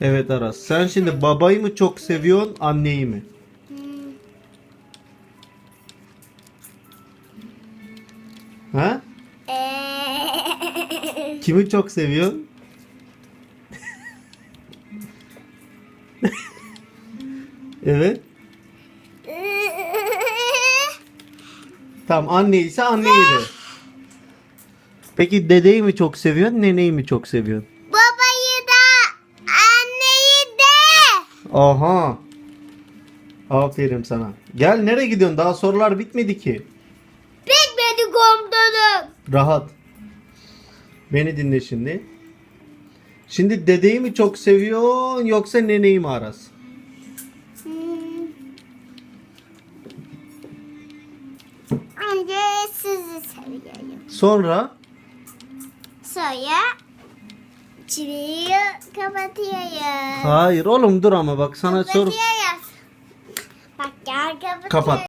Evet Aras. Sen şimdi babayı mı çok seviyorsun, anneyi mi? Ha? Kimi çok seviyorsun? evet. Tamam anne ise anneyi de. Peki dedeyi mi çok seviyorsun, neneyi mi çok seviyorsun? Aha. Aferin sana. Gel nereye gidiyorsun? Daha sorular bitmedi ki. Bitmedi komutanım. Rahat. Beni dinle şimdi. Şimdi dedeyi mi çok seviyorsun yoksa neneyi mi Aras? Önce sizi seviyorum. Sonra Sonra çiviyi kapatıyorum. hayır oğlum dur ama bak sana soru Kapatıyoruz. Bak gel kapatıyorum. Kapat.